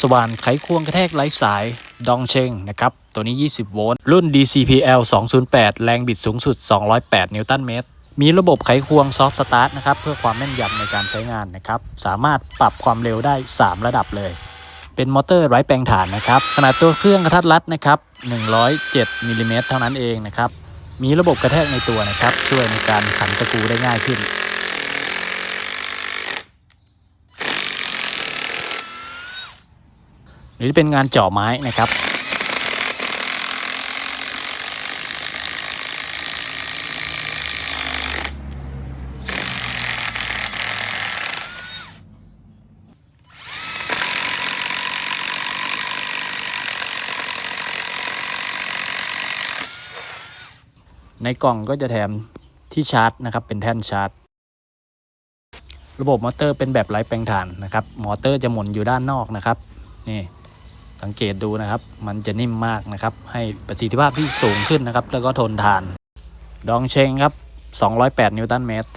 สว่านไขควงกระแทกไร้สายดองเชงนะครับ ตัวนี้ 20 โวลต์ รุ่น DCPL 208 แรงบิดสูงสุด 208 นิวตันเมตร มีระบบไขควงซอฟต์สตาร์ทนะครับ เพื่อความแม่นยำในการใช้งานนะครับ สามารถปรับความเร็วได้ 3 ระดับเลย เป็นมอเตอร์ไร้แปลงถ่านนะครับ ขนาดตัวเครื่องกระทัดรัดนะครับ 107มิลลิเมตรเท่านั้นเองนะครับ มีระบบกระแทกในตัวนะครับ ช่วยในการขันสกรูได้ง่ายขึ้น หรือจะเป็นงานเจาะไม้นะครับ ในกล่องก็จะแถมที่ชาร์จนะครับ เป็นแท่นชาร์จระบบมอเตอร์เป็นแบบไร้แปลงถ่านนะครับ มอเตอร์จะหมุนอยู่ด้านนอกนะครับ นี่ สังเกตดูนะครับ มันจะนิ่มมากนะครับ ให้ประสิทธิภาพที่สูงขึ้นนะครับ แล้วก็ทนทาน ดองเชงครับ 208 นิวตันเมตร